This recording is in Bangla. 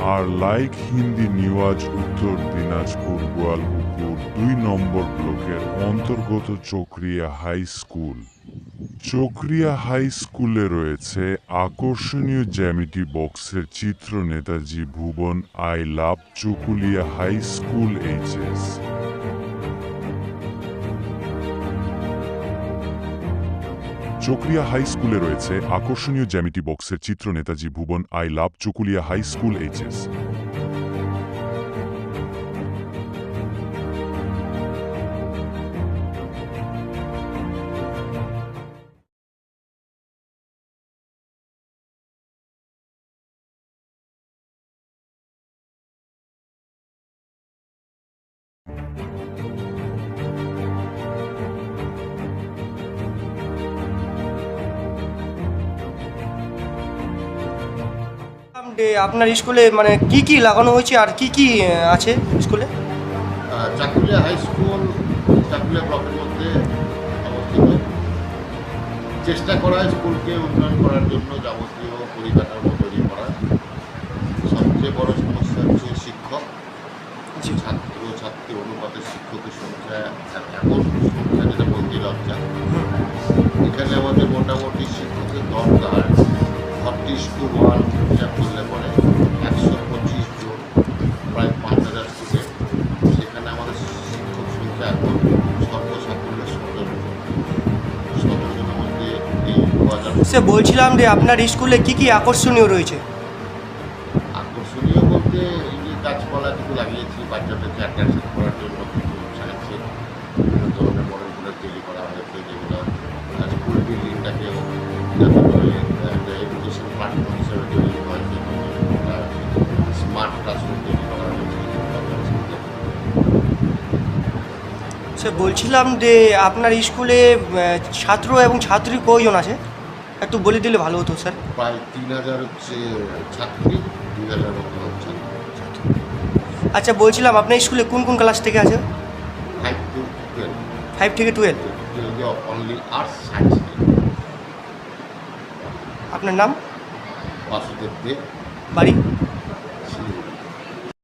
আর লাইক হিন্দি নিউজ উত্তর দিনাজপুর গোয়ালপুকুর দুই নম্বর ব্লকের অন্তর্গত Chakria high school. Chakria high স্কুলে রয়েছে আকর্ষণীয় জ্যামিটি বক্সের চিত্র Netaji Bhuban I love Chakulia high school HS. Chakaria high স্কুলে রয়েছে আকর্ষণীয় জ্যামিটি বক্সের চিত্র Netaji Bhuban I love Chakulia high school HS. আপনার স্কুলে মানে কি কি লাগানো হয়েছে আর কি কি আছে স্কুলে? চাকুলিয়া হাই স্কুল চাকুলিয়া ব্লকের মধ্যে অবস্থিত। চেষ্টা করা স্কুলকে উন্নয়ন করার জন্য যাবতীয় পরিকাঠামো তৈরি করা। সবচেয়ে বড় সমস্যা হচ্ছে শিক্ষক। ছাত্র ছাত্রী অনুপাতে শিক্ষকের সংখ্যা এখন সংখ্যা যেটা বলতে লজ্জা। এখানে আমাদের মোটামুটি শিক্ষকের দরকার। ফর্টি স্কুল ওয়ান সর্বসাকুল্যে মধ্যে এই সে বলছিলাম যে আপনার স্কুলে কি কি আকর্ষণীয় রয়েছে? আকর্ষণীয় বলতে এই যে গাছপালা কিছু লাগিয়েছি বাচ্চাদেরকে অ্যাট্রাকশন করার জন্য কিছু সাহায্যে বিভিন্ন ধরনের মডেলগুলো তৈরি করা হয়েছে যেগুলো স্কুল বিল্ডিংটাকেও সে বলছিলাম যে আপনার স্কুলে ছাত্র এবং ছাত্রী কয়জন আছে? একটু বলে দিলে ভালো হতো স্যার। প্রায় তিন হাজার হচ্ছে ছাত্রী দুই হাজার আচ্ছা বলছিলাম আপনার স্কুলে কোন কোন ক্লাস থেকে আছে ফাইভ থেকে টুয়েলভ আপনার নাম? বাসুদেব বাড়ি?